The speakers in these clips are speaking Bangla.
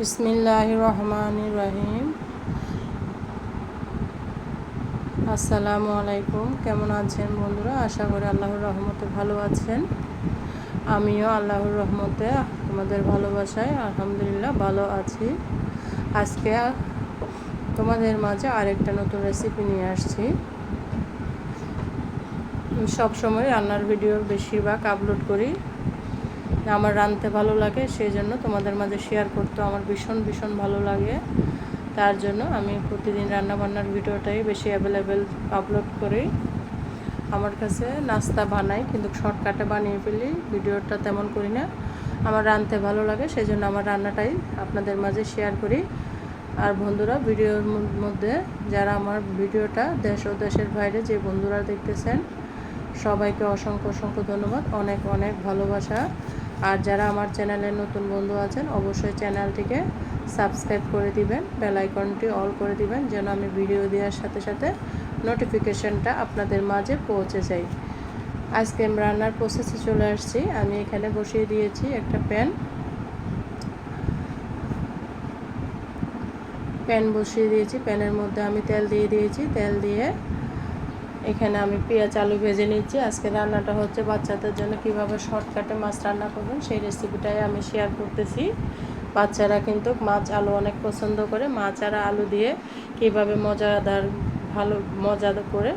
বিসমিল্লাহ রহমান রহিম আসসালামু আলাইকুম কেমন আছেন বন্ধুরা? আশা করি আল্লাহর রহমতে ভালো আছেন। আমিও আল্লাহর রহমতে, তোমাদের ভালোবাসায় আলহামদুলিল্লাহ ভালো আছি। আজকে তোমাদের মাঝে আরেকটা নতুন রেসিপি নিয়ে আসছি। সব সময় রান্নার ভিডিও বেশিরভাগ আপলোড করি। আমার রাঁধতে ভালো লাগে সেই জন্য তোমাদের মাঝে শেয়ার করতে আমার ভীষণ ভীষণ ভালো লাগে। তার জন্য আমি প্রতিদিন রান্নাবান্নার ভিডিওটাই বেশি অ্যাভেলেবেল আপলোড করি। আমার কাছে নাস্তা বানাই, কিন্তু শর্টকাটে বানিয়ে ফেলি, ভিডিওটা তেমন করি না। আমার রাঁধতে ভালো লাগে সেই জন্য আমার রান্নাটাই আপনাদের মাঝে শেয়ার করি। আর বন্ধুরা, ভিডিওর মধ্যে যারা আমার ভিডিওটা দেশ ও দেশের বাইরে যে বন্ধুরা দেখতেছেন, সবাইকে অসংখ্য অসংখ্য ধন্যবাদ। অনেক অনেক ভালোবাসা। আর যারা আমার চ্যানেলের নতুন বন্ধু আছেন, অবশ্যই চ্যানেলটিকে সাবস্ক্রাইব করে দিবেন, বেল আইকনটি অল করে দিবেন, যেন আমি ভিডিও দেওয়ার সাথে সাথে নোটিফিকেশনটা আপনাদের মাঝে পৌঁছে যায়। আজকে আমি রান্নার প্রসেসে চলে আসছি। আমি এখানে বসিয়ে দিয়েছি একটা প্যান। প্যান বসিয়ে দিয়েছি। প্যানের মধ্যে আমি তেল দিয়ে দিয়েছি। তেল দিয়ে এখানে আমি পেঁয়াজ, আলু ভেজে নিচ্ছি। আজকে রান্নাটা হচ্ছে বাচ্চাদের জন্য কীভাবে শর্টকাটে মাছ রান্না করবেন সেই রেসিপিটাই আমি শেয়ার করতেছি। বাচ্চারা কিন্তু মাছ, আলু অনেক পছন্দ করে। মাছ আর আলু দিয়ে কীভাবে মজাদার, ভালো মজা করে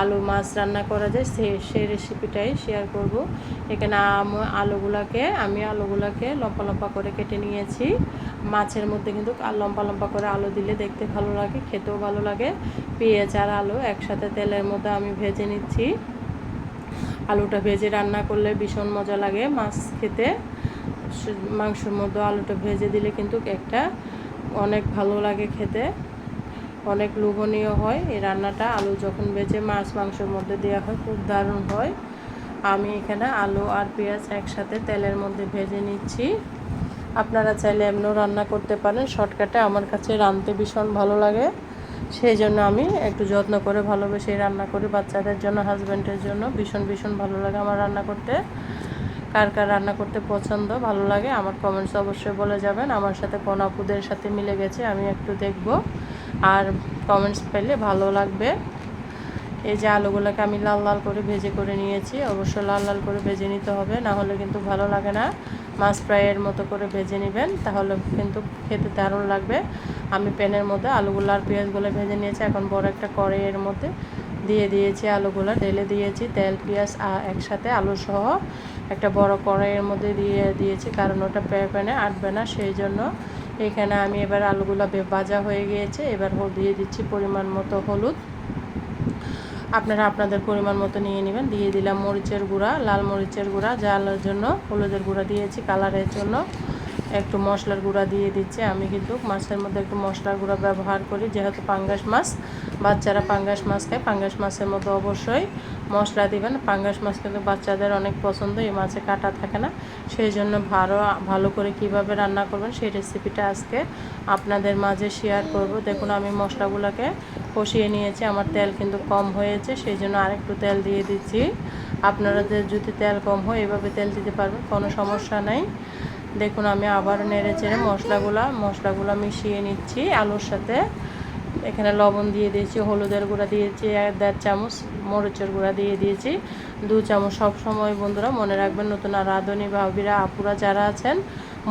আলু মাছ রান্না করা যায়, সে সেই রেসিপিটাই শেয়ার করব। এখানে আলুগুলাকে, আমি আলুগুলাকে লম্পা লম্পা করে কেটে নিয়েছি। মাছের মধ্যে কিন্তু লম্পা লম্পা করে আলু দিলে দেখতে ভালো লাগে, খেতেও ভালো লাগে। পেঁয়াজ আর আলু একসাথে তেলের মধ্যে আমি ভেজে নিচ্ছি। আলুটা ভেজে রান্না করলে ভীষণ মজা লাগে মাছ খেতে। মাংসের মধ্যে আলুটা ভেজে দিলে কিন্তু একটা অনেক ভালো লাগে খেতে। অনেক লোভনীয় হয়। এই রান্নাটা আলু যখন বেজে মাছ মাংসের মধ্যে দেওয়া হয়, খুব দারুণ হয়। আমি এখানে আলু আর পেঁয়াজ একসাথে তেলের মধ্যে ভেজে নিচ্ছি। আপনারা চাইলে এমনও রান্না করতে পারেন। শর্টকাটে আমার কাছে রাঁধতে ভীষণ ভালো লাগে। সেই জন্য আমি একটু যত্ন করে ভালোবেসে রান্না করি। বাচ্চাদের জন্য হাজব্যান্ডের জন্য ভীষণ ভীষণ ভালো লাগে আমার রান্না করতে। কার কার রান্না করতে পছন্দ, ভালো লাগে আমার কমেন্টস অবশ্যই বলে যাবেন। আমার সাথে কোন আপুদের সাথে মিলে গেছে, আমি একটু দেখব। আর কমেন্টস পেলে ভালো লাগবে। এই যে আলুগুলোকে আমি লাল লাল করে ভেজে করে নিয়েছি, অবশ্যই লাল লাল করে ভেজে নিতে হবে, না হলে কিন্তু ভালো লাগে না। মাছ ফ্রাইয়ের মতো করে ভেজে নেবেন, তাহলে কিন্তু খেতে দারুণ লাগবে। আমি প্যানের মধ্যে আলুগুলো আর পেঁয়াজগুলো ভেজে নিয়েছি, এখন বড় একটা কড়াইয়ের মধ্যে দিয়ে দিয়েছি আলুগুলো, ঢেলে দিয়েছি তেল, পেঁয়াজ একসাথে আলু সহ। একটা বড় কড়াইয়ের মধ্যে দিয়ে দিয়েছি, কারণ ওটা প্যানে আটবে না, সেই জন্য এখানে আমি এবার আলুগুলো ভাজা হয়ে গিয়েছে। এবার দিয়ে দিচ্ছি পরিমাণ মতো হলুদ। আপনারা আপনাদের পরিমাণ মতো নিয়ে নেবেন। দিয়ে দিলাম মরিচের গুঁড়া, লাল মরিচের গুঁড়া জালের জন্য হলুদের গুঁড়া দিয়েছি কালারের জন্য। একটু মশলার গুঁড়া দিয়ে দিচ্ছে। আমি কিন্তু মাছের মধ্যে একটু মশলার গুঁড়া ব্যবহার করি, যেহেতু পাঙ্গাস মাছ, বাচ্চারা পাঙ্গাস মাছ খায়। পাঙ্গাস মাছের মধ্যে অবশ্যই মশলা দিবেন। পাঙ্গাস মাছ কিন্তু বাচ্চাদের অনেক পছন্দ, এই মাছে কাটা থাকে না। সেই জন্য ভালো ভালো করে কীভাবে রান্না করবেন সেই রেসিপিটা আজকে আপনাদের মাঝে শেয়ার করব। দেখুন, আমি মশলাগুলোকে কষিয়ে নিয়েছি। আমার তেল কিন্তু কম হয়েছে, সেই জন্য আরেকটু তেল দিয়ে দিচ্ছি। আপনাদের যদি তেল কম হয়, এভাবে তেল দিতে পারবেন, কোনো সমস্যা নাই। দেখুন, আমি আবার নেড়ে চেড়ে মশলাগুলো মশলাগুলো মিশিয়ে নিচ্ছি আলুর সাথে। এখানে লবণ দিয়ে দিয়েছি, হলুদের গুঁড়া দিয়েছি, এক দেড় চামচ মরিচের গুঁড়া দিয়ে দিয়েছি। দু চামচ সব সময় বন্ধুরা মনে রাখবেন, নতুন আর রাঁধুনি ভাবিরা, আপুরা যারা আছেন,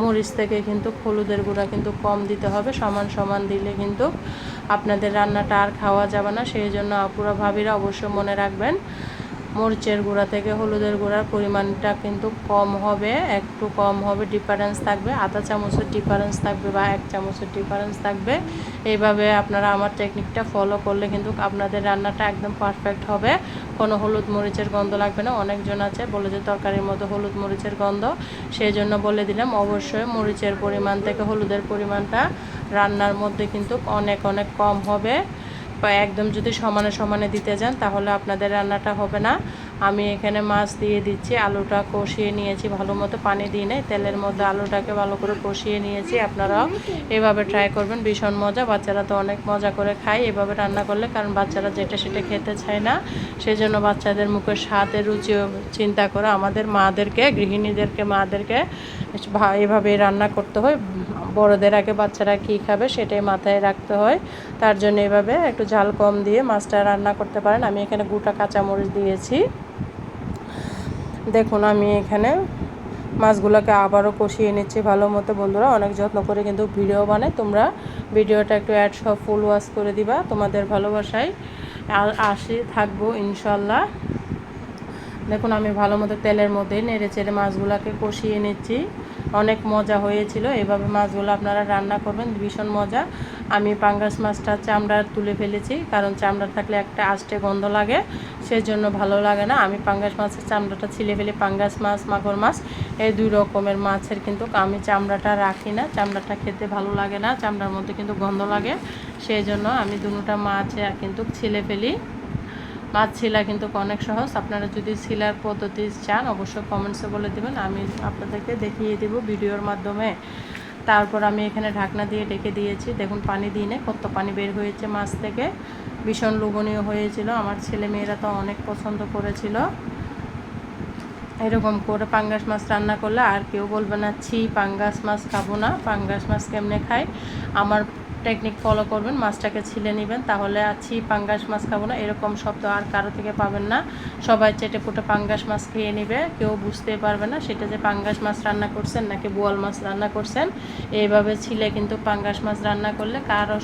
মরিচ থেকে কিন্তু হলুদের গুঁড়া কিন্তু কম দিতে হবে, সমান সমান দিলে কিন্তু আপনাদের রান্নাটা আর খাওয়া যাবে না। সেই জন্য আপুরা, ভাবিরা অবশ্যই মনে রাখবেন মরিচের গুঁড়া থেকে হলুদের গুঁড়ার পরিমাণটা কিন্তু কম হবে, একটু কম হবে ডিফারেন্স থাকবে। আধা চামচের ডিফারেন্স থাকবে বা এক চামচের ডিফারেন্স থাকবে। এইভাবে আপনারা আমার টেকনিকটা ফলো করলে কিন্তু আপনাদের রান্নাটা একদম পারফেক্ট হবে। কোনো হলুদ মরিচের গন্ধ লাগবে না। অনেকজন আছে বলে যে তরকারির মতো হলুদ মরিচের গন্ধ। সেই জন্য বলে দিলাম, অবশ্যই মরিচের পরিমাণ থেকে হলুদের পরিমাণটা রান্নার মধ্যে কিন্তু অনেক অনেক কম হবে। একদম যদি সমানে সমানে দিতে যান তাহলে আপনাদের রান্নাটা হবে না। আমি এখানে মাছ দিয়ে দিচ্ছি, আলুটা কষিয়ে নিয়েছি, ভালো মতো পানি দিয়ে নেই, তেলের মধ্যে আলুটাকে ভালো করে কষিয়ে নিয়েছি, আপনারাও এভাবে ট্রাই করবেন, ভীষণ মজা, বাচ্চারা তো অনেক মজা করে খায়, এভাবে রান্না করলে, কারণ বাচ্চারা যেটা সেটা খেতে চায় না সেই জন্য বাচ্চাদের মুখের স্বাদের রুচিও চিন্তা করে, আমাদের মাদেরকে, গৃহিণীদেরকে, মাদেরকে এভাবে রান্না করতে হয়, বড়দের আগে বাচ্চারা কী খাবে সেটাই মাথায় রাখতে হয়, তার জন্য এভাবে একটু ঝাল কম দিয়ে মাছটা রান্না করতে পারেন, আমি এখানে গোটা কাঁচামরিচ দিয়েছি। দেখুন, আমি এখানে মাছগুলোকে আবারও কষিয়ে নিচ্ছি ভালো মতো। বন্ধুরা, অনেক যত্ন করে কিন্তু ভিডিও বানাই। তোমরা ভিডিওটা একটু অ্যাড সব ফুল ওয়াশ করে দিবা। তোমাদের ভালোবাসায় আসি, থাকব ইনশাল্লাহ দেখুন, আমি ভালো মতো তেলের মধ্যে নেড়ে চেড়ে মাছগুলোকে কষিয়ে নিচ্ছি। অনেক মজা হয়েছিল। এভাবে মাছগুলো আপনারা রান্না করবেন, ভীষণ মজা। আমি পাঙ্গাস মাছটা চামড়ার তুলে ফেলেছি, কারণ চামড়া থাকলে একটা আষ্টে গন্ধ লাগে, সেজন্য ভালো লাগে না। আমি পাঙ্গাস মাছের চামড়াটা ছিলে ফেলি, পাঙ্গাস মাছ, মাগুর মাছ, এই দুই রকমের মাছের কিন্তু আমি চামড়াটা রাখি না। চামড়াটা খেতে ভালো লাগে না, চামড়ার মধ্যে কিন্তু গন্ধ লাগে সেই জন্য আমি দুটা মাছ কিন্তু ছিলে ফেলি। মাছ ছিলা কিন্তু অনেক সহজ। আপনারা যদি ছিলার পদ্ধতি চান, অবশ্যই কমেন্টসে বলে দেবেন। আমি আপনাদেরকে দেখিয়ে দেব ভিডিওর মাধ্যমে। তারপর আমি এখানে ঢাকনা দিয়ে ডেকে দিয়েছি। দেখুন, পানি দিয়ে কত পানি বের হয়েছে মাছ থেকে। ভীষণ লোভনীয় হয়েছিল। আমার ছেলে মেয়েরা তো অনেক পছন্দ করেছিল। এরকম করে পাঙ্গাস মাছ রান্না করলে আর কেউ বলবে না, ছি, পাঙ্গাস মাছ খাব না, পাঙ্গাস মাছ কেমনে খাই? আমার টেকনিক ফলো করবেন, মাছটাকে ছিলে নেবেন, তাহলে আছি পাঙ্গাস মাছ খাব না, এরকম শব্দ আর কারও থেকে পাবেন না। সবাই চেটে পুটে পাঙ্গাস মাছ খেয়ে নেবে, কেউ বুঝতে পারবে না সেটা যে পাঙ্গাস মাছ রান্না করছেন নাকি বোয়াল মাছ রান্না করছেন। এইভাবে ছিলে কিন্তু পাঙ্গাস মাছ রান্না করলে কারও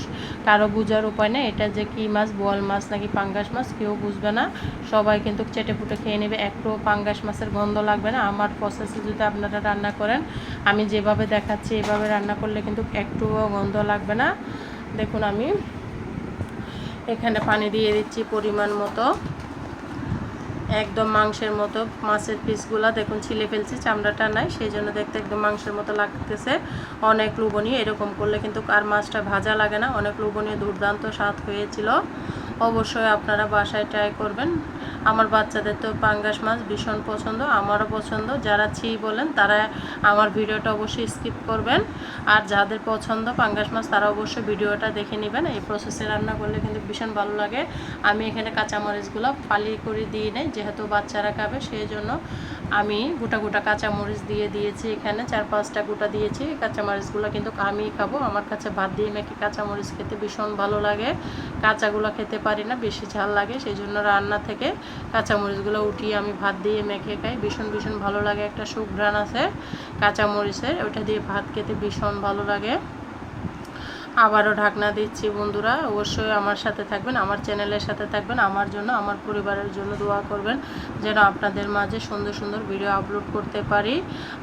কারও বোঝার উপায় নেই, এটা যে কি মাছ, বোয়াল মাছ নাকি পাঙ্গাস মাছ, কেউ বুঝবে না। সবাই কিন্তু চেটে পুটে খেয়ে নেবে, একটু পাঙ্গাস মাছের গন্ধ লাগবে না। আমার প্রসেসে যদি আপনারা রান্না করেন, আমি যেভাবে দেখাচ্ছি, এভাবে রান্না করলে কিন্তু একটুও গন্ধ লাগবে না। দেখুন আমি এখানে পানি দিয়ে দিচ্ছি পরিমাণ মতো। একদম মাংসের মতো মাছের পিসগুলো দেখুন ছিলে ফেলছি, চামড়াটা নাই সেই জন্য দেখতে একদম মাংসের মতো লাগতেছে। অনেক লুবনীয় এরকম করলে কিন্তু আর মাছটা ভাজা লাগে না, অনেক লুবনীয় দুর্দান্ত স্বাদ হয়েছিল। অবশ্যই আপনারা বাসায় ট্রাই করবেন। আমার বাচ্চাদের তো পাঙ্গাস মাছ ভীষণ পছন্দ, আমারও পছন্দ। যারা ছি বলেন, তারা আমার ভিডিওটা অবশ্যই স্কিপ করবেন। আর যাদের পছন্দ পাঙ্গাস মাছ, তারা অবশ্যই ভিডিওটা দেখে নেবেন। এই প্রসেসে রান্না করলে কিন্তু ভীষণ ভালো লাগে। আমি এখানে কাঁচামরিচগুলো ফালি করে দিয়ে নেই, যেহেতু বাচ্চারা খাবে সেই জন্য আমি গোটা গোটা কাঁচামরিচ দিয়ে দিয়েছি এখানে। চার পাঁচটা গোটা দিয়েছি, কাঁচামরিচগুলো কিন্তু আমি খাব। আমার কাছে ভাত দিয়ে মেখে কাঁচামরিচ খেতে ভীষণ ভালো লাগে। কাঁচাগুলো খেতে পারি না, বেশি ঝাল লাগে সেই জন্য রান্না থেকে কাঁচামরিচগুলো উঠিয়ে আমি ভাত দিয়ে মেখে খাই। ভীষণ ভীষণ ভালো লাগে। একটা সুঘ্রাণ আছে কাঁচামরিচের। ওইটা দিয়ে ভাত খেতে ভীষণ ভালো লাগে। আবারও ঢাকনা দিচ্ছি বন্ধুরা। অবশ্যই আমার সাথে থাকবেন, আমার চ্যানেলের সাথে থাকবেন, আমার জন্য, আমার পরিবারের জন্য দোয়া করবেন যেন আপনাদের মাঝে সুন্দর সুন্দর ভিডিও আপলোড করতে পারি।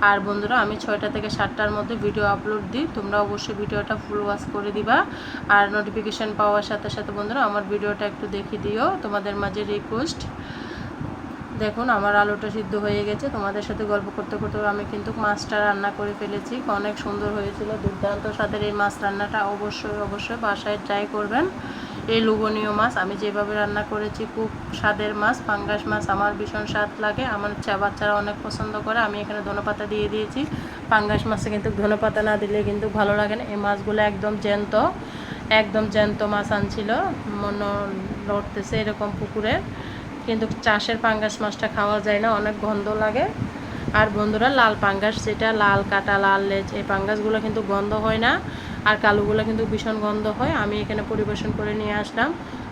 আর বন্ধুরা, আমি ছয়টা থেকে সাতটার মধ্যে ভিডিও আপলোড দিই। তোমরা অবশ্যই ভিডিওটা ফুল ওয়াশ করে দিবা। আর নোটিফিকেশান পাওয়ার সাথে সাথে বন্ধুরা, আমার ভিডিওটা একটু দেখে দিও। তোমাদের মাঝে রিকোয়েস্ট দেখুন, আমার আলুটা সিদ্ধ হয়ে গেছে। তোমাদের সাথে গল্প করতে করতে আমি কিন্তু মাছটা রান্না করে ফেলেছি। অনেক সুন্দর হয়েছিল, দুর্দান্ত স্বাদের এই মাছ রান্নাটা অবশ্যই অবশ্যই বাসায় ট্রাই করবেন। এই লুবনীয় মাছ, আমি যেভাবে রান্না করেছি, খুব স্বাদের মাছ, পাঙ্গাস মাছ, আমার ভীষণ স্বাদ লাগে। আমার চা, বাচ্চারা অনেক পছন্দ করে, আমি এখানে ধনেপাতা দিয়ে দিয়েছি। পাঙ্গাস মাছে কিন্তু ধনেপাতা না দিলে কিন্তু ভালো লাগে না। এই মাছগুলো একদম জ্যান্ত একদম জ্যান্ত মাছ আনছিল। মনে লড়তেছে এরকম পুকুরে। কিন্তু চাষের পাঙ্গাস মাছটা খাওয়া যায় না, অনেক গন্ধ লাগে। আর বন্ধুরা, লাল পাঙ্গাস, যেটা লাল, কাটা, লাল, লেজ, এই পাঙ্গাসগুলো কিন্তু গন্ধ হয় না। আর কালোগুলো কিন্তু ভীষণ গন্ধ হয়। আমি এখানে পরিবেশন করে নিয়ে আসলাম।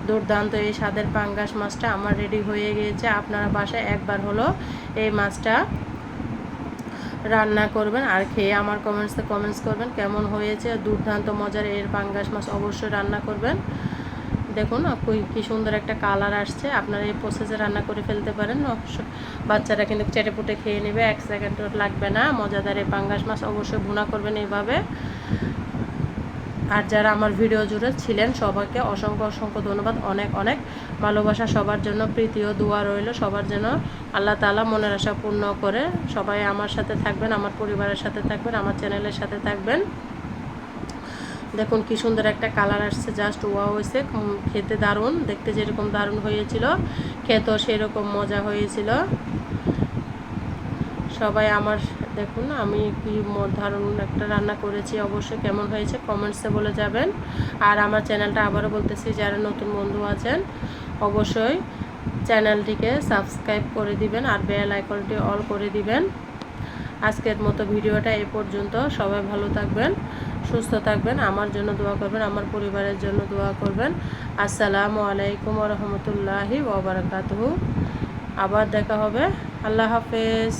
দুর্দান্ত এই স্বাদের পাঙ্গাস মাছটা আমার রেডি হয়ে গিয়েছে। আপনারা বাসায় একবার হলো এই মাছটা রান্না করবেন আর খেয়ে আমার কমেন্টসে কমেন্টস করবেন কেমন হয়েছে। দুর্দান্ত মজার এর পাঙ্গাস মাছ অবশ্যই রান্না করবেন। দেখুন কি সুন্দর একটা কালার আসছে। আপনারা এই প্রসেসে রান্না করে ফেলতে পারেন। বাচ্চারা কিন্তু চেটে পুটে খেয়ে নেবে, এক সেকেন্ড লাগবে না। মজাদার এই পাঙ্গাস মাছ অবশ্যই ভুনা করবেন এইভাবে। আর যারা আমার ভিডিও জুড়ে ছিলেন, সবাইকে অসংখ্য অসংখ্য ধন্যবাদ। অনেক অনেক ভালোবাসা সবার জন্য প্রীতি ও দোয়া রইল সবার জন্য। আল্লাহ তালা মনের আশা পূর্ণ করে সবাই আমার সাথে থাকবেন, আমার পরিবারের সাথে থাকবেন, আমার চ্যানেলের সাথে থাকবেন। দেখুন কি সুন্দর একটা কালার আসছে, জাস্ট ওয়া হয়েছে খেতে দারুণ, দেখতে যেরকম দারুণ হয়েছিল, খেতেও সেরকম মজা হয়েছিল। সবাই আমার, দেখুন আমি কি দারুণ একটা রান্না করেছি, অবশ্যই কেমন হয়েছে কমেন্টসে বলে যাবেন। আর আমার চ্যানেলটা আবারও বলতেছি, যারা নতুন বন্ধু আছেন, অবশ্যই চ্যানেলটিকে সাবস্ক্রাইব করে দিবেন আর বেল আইকনটি অল করে দিবেন। আজকের মতো ভিডিওটা এই পর্যন্ত, সবাই ভালো থাকবেন। সুস্থ থাকবেন, আমার জন্য দোয়া করবেন, আমার পরিবারের জন্য দোয়া করবেন। আসসালামু আলাইকুম রহমতুল্লাহি ওবরাকাতহু আবার দেখা হবে। আল্লাহ হাফেজ।